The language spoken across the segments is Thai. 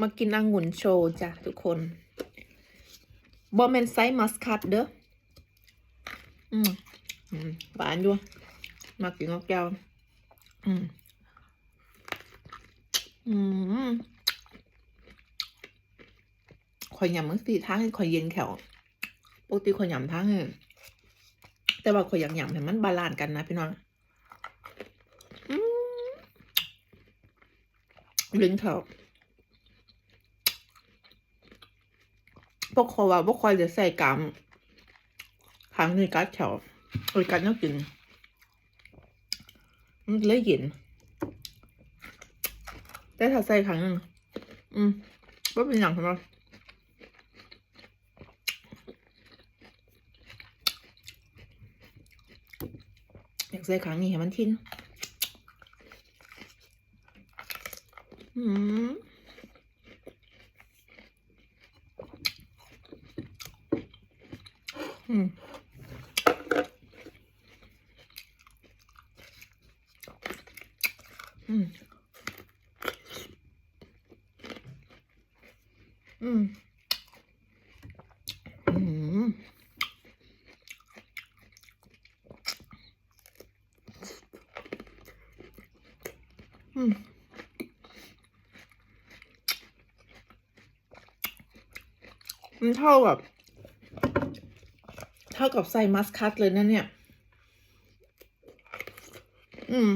มากินองุ่นโชว์จ้ะทุกคนบอมเมนไซส์มัสคัตเด้ออืมอืมหวานด้วยมากินกับแก้วอืมอืมข่อยยำมันสีทางข่อยเย็นแขวปกติข่อยยำทางแต่ว่าข่อยอยากยำให้มันบาลานซ์กันนะพี่น้องอืมลิ้นแขว พวกคอว่าพวกคอยจะใส่กามทางในกัดแถวโอ้ยกัดน่ากินมันเลยเย็นแต่ถ้าใส่ครั้งนึงอืมก็เป็นอย่างของเรอยากใส่ครั้งนี้ให้มันทิ้นอืม อืมอืมอืมอืมอืมมัน เท่ากับเท่ากับใส่มัสคัตเลยนะเนี่ย อืม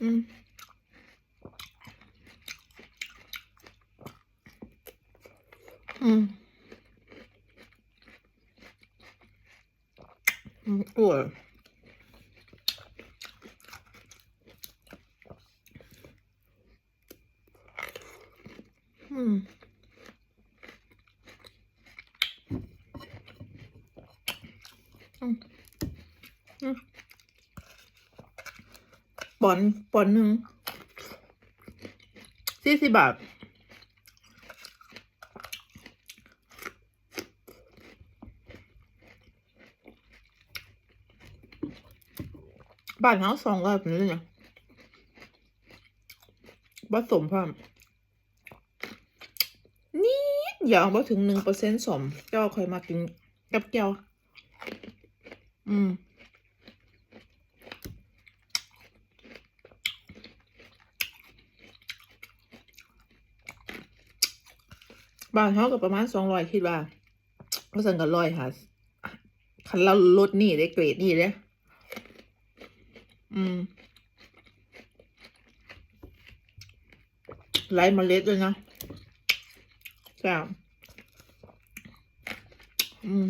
อืม อืมอืมอร่อยอืมอืมอืม ปอนปอนหนึ่งสี่สิบบาทบานเขาสองร้อยเป็นเลยเนี่ยผสมพร้อมนิดเดียวบ่ถึงหนึ่งเปอร์เซ็นต์สมเจ้าคอยมากินกับแก้ว อืมบ้านเขาก็ประมาณสองร้อยคิดว่าเพราะสั่งก็ร้อยค่ะคันเราลดนี่ได้เกรดนี่เลยอืมไร้เมล็ดด้วยนะจ้าอืม